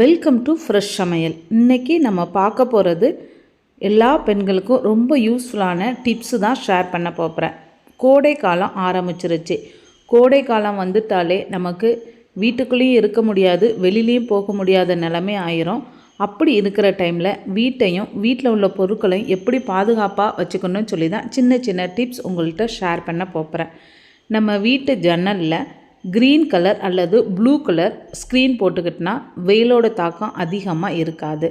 Welcome to fresh சமையல். இன்றைக்கி நம்ம பார்க்க போகிறது எல்லா பெண்களுக்கும் ரொம்ப யூஸ்ஃபுல்லான டிப்ஸு தான் ஷேர் பண்ண போகிறேன் கோடை காலம் ஆரம்பிச்சிருச்சு. கோடை காலம் வந்துட்டாலே நமக்கு வீட்டுக்குள்ளேயும் இருக்க முடியாது வெளியிலையும் போக முடியாத நிலைமை ஆயிரும். அப்படி இருக்கிற டைமில் வீட்டையும் வீட்டில் உள்ள பொருட்களையும் எப்படி பாதுகாப்பாக வச்சுக்கணும்னு சொல்லி தான் சின்ன சின்ன டிப்ஸ் உங்கள்கிட்ட ஷேர் பண்ண போகிறேன் நம்ம வீட்டு ஜன்னலில் க்ரீன் கலர் அல்லது ப்ளூ கலர் ஸ்க்ரீன் போட்டுக்கிட்டோன்னா வெயிலோட தாக்கம் அதிகமாக இருக்காது.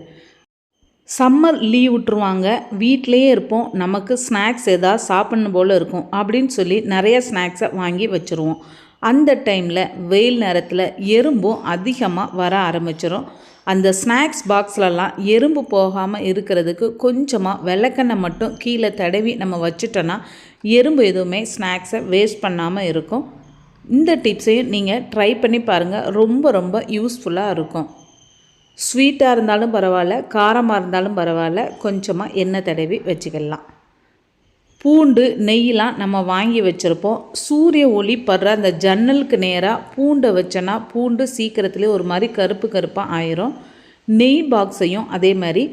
சம்மர் லீவ் விட்டுருவாங்க. வீட்டிலையே இருப்போம். நமக்கு ஸ்நாக்ஸ் எதாவது சாப்பிடணும் போல் இருக்கும். அப்படின்னு சொல்லி நிறைய ஸ்நாக்ஸை வாங்கி வச்சுருவோம். அந்த டைமில் வெயில் நேரத்தில் எறும்பும் அதிகமாக வர ஆரம்பிச்சிரும். அந்த ஸ்நாக்ஸ் பாக்ஸ்லலாம் எறும்பு போகாமல் இருக்கிறதுக்கு கொஞ்சமாக விளக்கெண்ணை மட்டும் கீழே தடவி நம்ம வச்சுட்டோன்னா எறும்பு எதுவுமே ஸ்நாக்ஸை வேஸ்ட் பண்ணாமல் இருக்கும். இந்த டிப்ஸையும் நீங்கள் ட்ரை பண்ணி பாருங்கள் ரொம்ப ரொம்ப யூஸ்ஃபுல்லாக இருக்கும். ஸ்வீட்டாக இருந்தாலும் பரவாயில்ல காரமாக இருந்தாலும் பரவாயில்ல கொஞ்சமாக எண்ணெய் தடவி வச்சுக்கலாம். பூண்டு நெய்யெலாம் நம்ம வாங்கி வச்சுருப்போம். சூரிய ஒளி படுற அந்த ஜன்னலுக்கு நேராக பூண்டை வச்சோன்னா பூண்டு சீக்கிரத்துலேயே ஒரு மாதிரி கருப்பு கருப்பாக ஆயிரும். நெய் பாக்ஸையும் அதே மாதிரி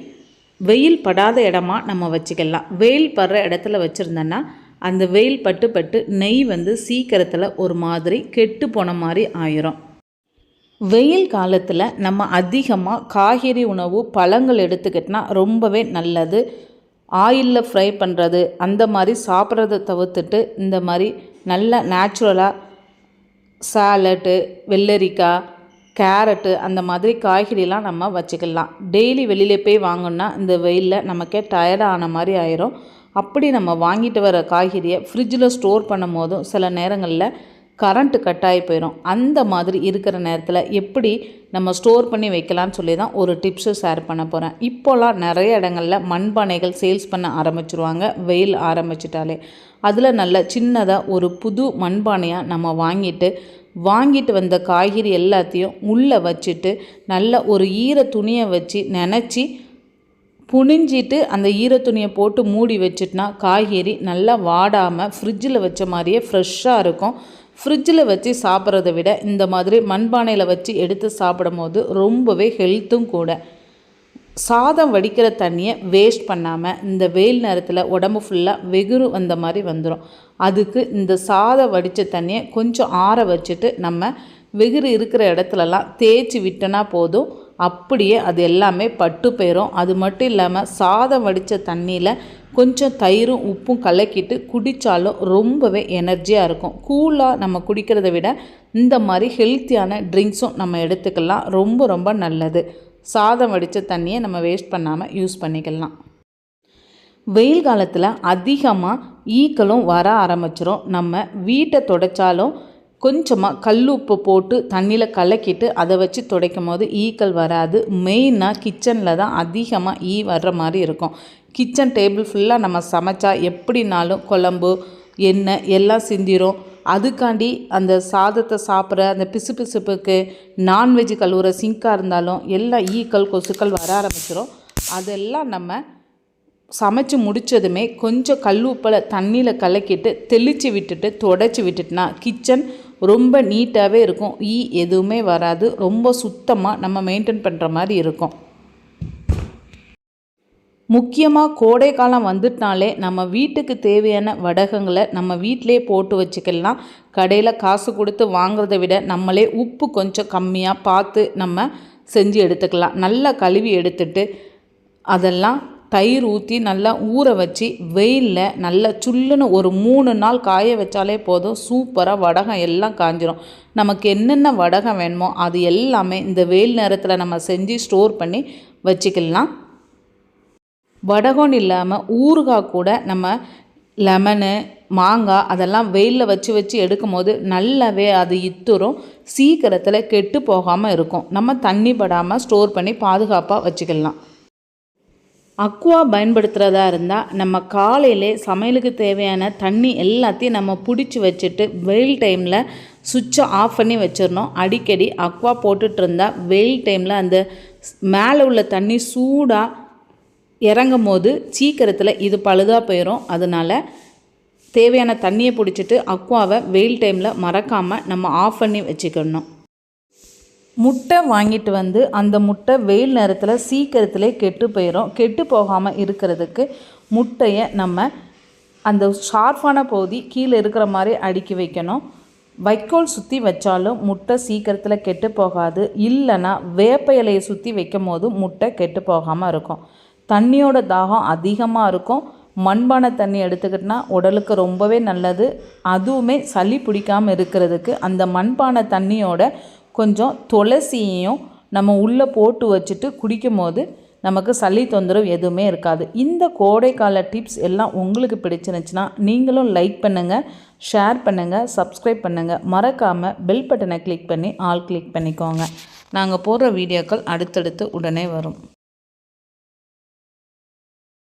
வெயில் படாத இடமா நம்ம வச்சுக்கலாம். வெயில் படுற இடத்துல வச்சுருந்தோன்னா அந்த வெயில் பட்டு பட்டு நெய் வந்து சீக்கிரத்தில் ஒரு மாதிரி கெட்டு போன மாதிரி ஆயிரும். வெயில் காலத்தில் நம்ம அதிகமாக காய்கறி உணவு பழங்கள் எடுத்துக்கிட்டோன்னா ரொம்பவே நல்லது. ஆயிலில் ஃப்ரை பண்ணுறது அந்த மாதிரி சாப்பிட்றத தவிர்த்துட்டு இந்த மாதிரி நல்ல நேச்சுரலாக சாலட்டு வெள்ளரிக்காய் கேரட்டு அந்த மாதிரி காய்கறிலாம் நம்ம வச்சுக்கலாம். டெய்லி வெளியில் போய் வாங்கினா இந்த வெயிலில் நமக்கே டயர்டான மாதிரி ஆயிரும். அப்படி நம்ம வாங்கிட்டு வர காய்கறியை ஃப்ரிட்ஜில் ஸ்டோர் பண்ணும் போதும் சில நேரங்களில் கரண்ட்டு கட் ஆகி போயிடும் அந்த மாதிரி இருக்கிற நேரத்தில் எப்படி நம்ம ஸ்டோர் பண்ணி வைக்கலாம்னு சொல்லி தான் ஒரு டிப்ஸு ஷேர் பண்ண போகிறேன் இப்போலாம் நிறைய இடங்களில் மண்பானைகள் சேல்ஸ் பண்ண ஆரம்பிச்சிருவாங்க. வெயில் ஆரம்பிச்சிட்டாலே. அதில் நல்ல சின்னதாக ஒரு புது மண்பானையாக நம்ம வாங்கிட்டு வாங்கிட்டு வந்த காய்கறி எல்லாத்தையும் உள்ளே வச்சுட்டு நல்ல ஒரு ஈர துணியை வச்சு நினச்சி புனிஞ்சிட்டு அந்த ஈரத்துணியை போட்டு மூடி வச்சுட்டுனா காய்கறி நல்லா வாடாமல் ஃப்ரிட்ஜில் வச்ச மாதிரியே ஃப்ரெஷ்ஷாக இருக்கும். ஃப்ரிட்ஜில் வச்சு சாப்பிட்றத விட இந்த மாதிரி மண்பானையில் வச்சு எடுத்து சாப்பிடும் போது ரொம்பவே ஹெல்த்தும் கூட. சாதம் வடிக்கிற தண்ணியை வேஸ்ட் பண்ணாமல் இந்த வெயில் நேரத்தில் உடம்பு ஃபுல்லாக வெகுரு வந்த மாதிரி வந்துடும் அதுக்கு இந்த சாதம் வடித்த தண்ணியை கொஞ்சம் ஆற வச்சுட்டு நம்ம வெகுரு இருக்கிற இடத்துலலாம் தேய்ச்சி விட்டோன்னா போதும். அப்படியே அது எல்லாமே பட்டு போயிடும் அது மட்டும் இல்லாமல் சாதம் வடித்த தண்ணியில் கொஞ்சம் தயிரும் உப்பும் கலக்கிட்டு குடித்தாலும் ரொம்பவே எனர்ஜியாக இருக்கும். கூலாக நம்ம குடிக்கிறத விட இந்த மாதிரி ஹெல்த்தியான ட்ரிங்க்ஸும் நம்ம எடுத்துக்கலாம். ரொம்ப ரொம்ப நல்லது. சாதம் வடித்த தண்ணியை நம்ம வேஸ்ட் பண்ணாமல் யூஸ் பண்ணிக்கலாம். வெயில் காலத்தில் அதிகமாக ஈக்களும் வர ஆரம்பிச்சிரும். நம்ம வீட்டை தொடச்சாலும் கொஞ்சமாக கல் உப்பு போட்டு தண்ணியில் கலக்கிட்டு அதை வச்சு துடைக்கும் போது ஈக்கள் வராது. மெயினாக கிச்சனில் தான் அதிகமாக ஈ வர்ற மாதிரி இருக்கும். கிச்சன் டேபிள் ஃபுல்லாக நம்ம சமைச்சா எப்படினாலும் குழம்பு எண்ணெய் எல்லாம் சிந்திரும். அதுக்காண்டி அந்த சாதத்தை சாப்பிட்ற அந்த பிசு பிசுப்புக்கு நான்வெஜ் கழுவுற சிங்காக இருந்தாலும் எல்லாம் ஈக்கள் கொசுக்கள் வர ஆரம்பிச்சிடும் அதெல்லாம் நம்ம சமைச்சு முடித்ததுமே கொஞ்சம் கல் உப்பில் தண்ணியில் கலக்கிட்டு தெளித்து விட்டுட்டு தொடச்சி விட்டுட்டுனா கிச்சன் ரொம்ப நீட்டாகவே இருக்கும். ஈ எதுவுமே வராது. ரொம்ப சுத்தமாக நம்ம மெயின்டைன் பண்ணுற மாதிரி இருக்கும். முக்கியமாக கோடை காலம் வந்துட்டாலே நம்ம வீட்டுக்கு தேவையான வடகங்களை நம்ம வீட்டிலே போட்டு வச்சுக்கலாம். கடையில் காசு கொடுத்து வாங்குறத விட நம்மளே உப்பு கொஞ்சம் கம்மியாக பார்த்து நம்ம செஞ்சு எடுத்துக்கலாம். நல்லா கழுவி எடுத்துட்டு அதெல்லாம் தயிர் ஊற்றி நல்லா ஊற வச்சு வெயிலில் நல்லா சுல்லுன்னு ஒரு மூணு நாள் காய வச்சாலே போதும். சூப்பராக வடகம் எல்லாம் காஞ்சிரும். நமக்கு என்னென்ன வடகம் வேணுமோ அது எல்லாமே இந்த வெயில் நேரத்தில் நம்ம செஞ்சு ஸ்டோர் பண்ணி வச்சுக்கலாம். வடகம் இல்லாமல் ஊறுகாய் கூட நம்ம லெமனு மாங்காய் அதெல்லாம் வெயிலில் வச்சு வச்சு எடுக்கும் போது நல்லாவே அது இத்துரும். சீக்கிரத்தில் கெட்டு போகாமல் இருக்கும். நம்ம தண்ணி படாமல் ஸ்டோர் பண்ணி பாதுகாப்பாக வச்சுக்கலாம். அக்வா பயன்படுத்துகிறதா இருந்தால் நம்ம காலையிலே சமையலுக்கு தேவையான தண்ணி எல்லாத்தையும் நம்ம பிடிச்சி வச்சுட்டு வெயில் டைமில் சுவிட்சை ஆஃப் பண்ணி வச்சிடணும். அடிக்கடி அக்வா போட்டுட்டு இருந்தால் வெயில் டைமில் அந்த மேலே உள்ள தண்ணி சூடாக இறங்கும் போது சீக்கிரத்தில் இது பழுதாக போயிடும் அதனால் தேவையான தண்ணியை பிடிச்சிட்டு அக்வாவை வெயில் டைமில் மறக்காமல் நம்ம ஆஃப் பண்ணி வச்சுக்கணும். முட்டை வாங்கிட்டு வந்து அந்த முட்டை வெயில் நேரத்தில் சீக்கிரத்திலே கெட்டு போயிடும் கெட்டு போகாமல் இருக்கிறதுக்கு முட்டையை நம்ம அந்த ஷார்ப்பான பகுதி கீழே இருக்கிற மாதிரி அடுக்கி வைக்கணும். வைக்கோல் சுற்றி வச்சாலும் முட்டை சீக்கிரத்தில் கெட்டு போகாது. இல்லைன்னா வேப்ப இலையை சுற்றி வைக்கும் போது முட்டை கெட்டு போகாமல் இருக்கும். தண்ணியோட தாகம் அதிகமாக இருக்கும். மண்பானை தண்ணி எடுத்துக்கிட்டோன்னா உடலுக்கு ரொம்பவே நல்லது. அதுவுமே சளி பிடிக்காமல் இருக்கிறதுக்கு அந்த மண்பானை தண்ணியோட கொஞ்சம் துளசியையும் நம்ம உள்ளே போட்டு வச்சுட்டு குடிக்கும் போது நமக்கு சளி தொந்தரவு எதுவுமே இருக்காது. இந்த கோடைக்கால டிப்ஸ் எல்லாம் உங்களுக்கு பிடிச்சிருந்துச்சுன்னா நீங்களும் லைக் பண்ணுங்கள் ஷேர் பண்ணுங்கள் சப்ஸ்கிரைப் பண்ணுங்கள் மறக்காமல் பெல் பட்டனை கிளிக் பண்ணி ஆல் கிளிக் பண்ணிக்கோங்க. நாங்கள் போடுற வீடியோக்கள் அடுத்தடுத்து உடனே வரும்.